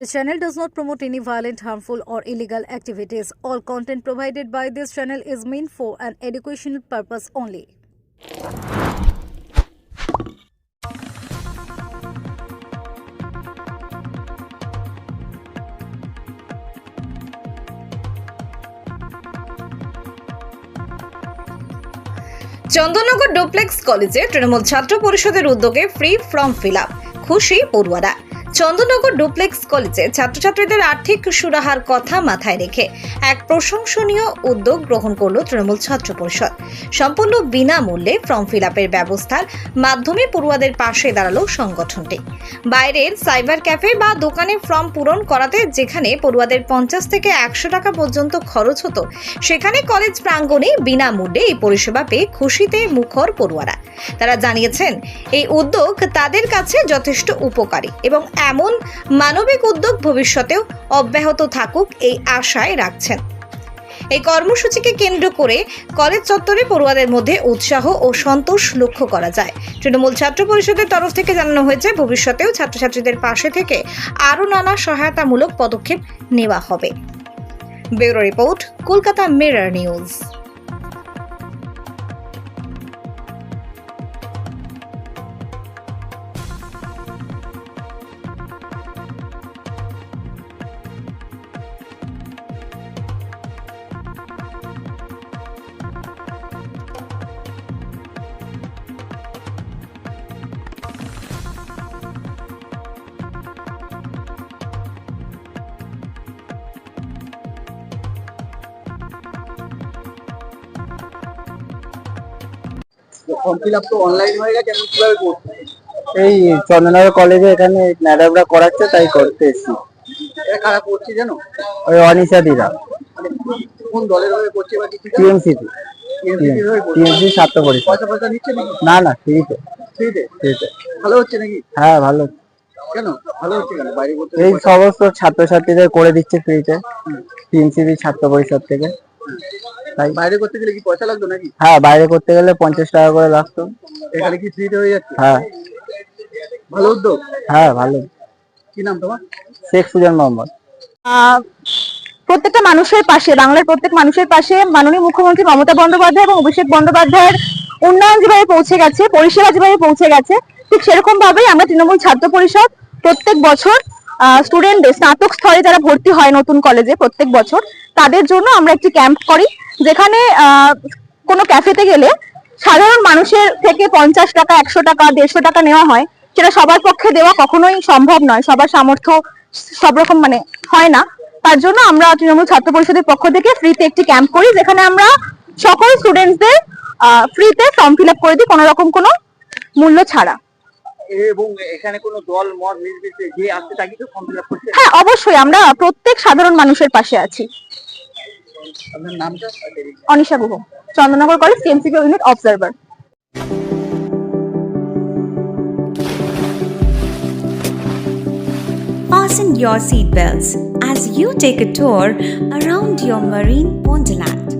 The channel does not promote any violent, harmful, or illegal activities. All content provided by this channel is meant for an educational purpose only. Chandannagar Dupleix কলেজে তৃণমূল ছাত্র পরিষদের উদ্যোগে free form fill up খুশি পড়ুয়ারা Chandannagar Dupleix কলেজে ছাত্রছাত্রীদের আর্থিক সুরাহার কথা মাথায় রেখে এক প্রশংসনীয় উদ্যোগ গ্রহণ করল তৃণমূল ছাত্র পরিষদ। সম্পূর্ণ বিনামূল্যে ফর্ম ফিল আপের ব্যবস্থার মাধ্যমে পড়ুয়াদের পাশে দাঁড়াল সংগঠনটি। বাইরের সাইবার ক্যাফে বা দোকানে ফর্ম পূরণ করাতে যেখানে পড়ুয়াদের পঞ্চাশ থেকে একশো টাকা পর্যন্ত খরচ হতো, সেখানে কলেজ প্রাঙ্গণে বিনামূল্যে এই পরিষেবা পেয়ে খুশিতে মুখর পড়ুয়ারা। তারা জানিয়েছেন, এই উদ্যোগ তাদের কাছে যথেষ্ট উপকারী এবং এমন মানবিক উদ্যোগ ভবিষ্যতেও অব্যাহত থাকুক এই আশায় রাখছেন। এই কর্মসূচিকে কেন্দ্র করে কলেজ চত্বরে পড়ুয়াদের মধ্যে উৎসাহ ও সন্তোষ লক্ষ্য করা যায়। তৃণমূল ছাত্র পরিষদের তরফ থেকে জানানো হয়েছে, ভবিষ্যতেও ছাত্রছাত্রীদের পাশে থেকে আরও নানা সহায়তামূলক পদক্ষেপ নেওয়া হবে। Bureau report, Kolkata mirror news. Form fill up তো অনলাইন হয়ে গেছে এখন কীভাবে করতে এই চন্দননগর কলেজে এখানে ম্যাডামরা করাচ্ছে তাই করতে এসেছি। এটা কারা করছে জানো? ওই অনিশা দিরা মানে কোন দলের হয়ে করছে বা কিছু করছে? টিএমসি ছাত্র পরিষদ। পয়সা পয়সা নিচ্ছে নাকি? না না ফ্রিতে। ফ্রিতে? ফ্রিতে। ভালো হচ্ছে নাকি? হ্যাঁ ভালো কেন? ভালো হচ্ছে কেন? বাইরে করতে এই সমস্ত ছাত্রছাত্রীদের করে দিচ্ছে ফ্রিতে। টিএমসিবি ছাত্র পরিষদ থেকে। তাই বাইরে করতে গেলে কি পয়সা লাগতো নাকি? হ্যাঁ বাইরে করতে গেলে পঞ্চাশ টাকা করে লাগতো। এখানে কি ফ্রিতে হয়ে যাচ্ছে? হ্যাঁ। ভালো উদ্যোগ? হ্যাঁ ভালো। কি নাম তোমার? শেখ সুজন মোহাম্মদ। আহ, প্রত্যেকটা মানুষের পাশে বাংলার প্রত্যেক মানুষের পাশে মাননীয় মুখ্যমন্ত্রী মমতা বন্দ্যোপাধ্যায় এবং অভিষেক বন্দ্যোপাধ্যায়ের উন্নয়ন যেভাবে পৌঁছে গেছে পরিষেবা যেভাবে পৌঁছে গেছে ঠিক সেরকম ভাবেই আমরা তৃণমূল ছাত্র পরিষদ প্রত্যেক বছর স্টুডেন্টদের স্নাতক স্তরে যারা ভর্তি হয় নতুন কলেজে প্রত্যেক বছর, তাদের জন্য আমরা একটি ক্যাম্প করি, যেখানে কোনো ক্যাফেতে গেলে সাধারণ মানুষের থেকে পঞ্চাশ টাকা, একশো টাকা, দেড়শো টাকা নেওয়া হয়, সেটা সবার পক্ষে দেওয়া কখনোই সম্ভব নয়, সবার সামর্থ্য সব রকম মানে হয় না। তার জন্য আমরা তৃণমূল ছাত্র পরিষদের পক্ষ থেকে ফ্রিতে একটি ক্যাম্প করি, যেখানে আমরা সকল স্টুডেন্টসদের ফ্রিতে ফর্ম ফিল আপ করে দিই, কোনো রকম কোনো মূল্য ছাড়া। এবং এখানে কোনো দল মত নির্বিশেষে যে আসছে তাকে তো ফর্ম ফিল আপ করছে হ্যাঁ অবশ্যই আমরা প্রত্যেক সাধারণ মানুষের পাশে আছি। আপনার নামটা Anisha Guha Chandannagar college CMCP unit observer Fasten your seatbelts as you take a tour around your marine wonderland.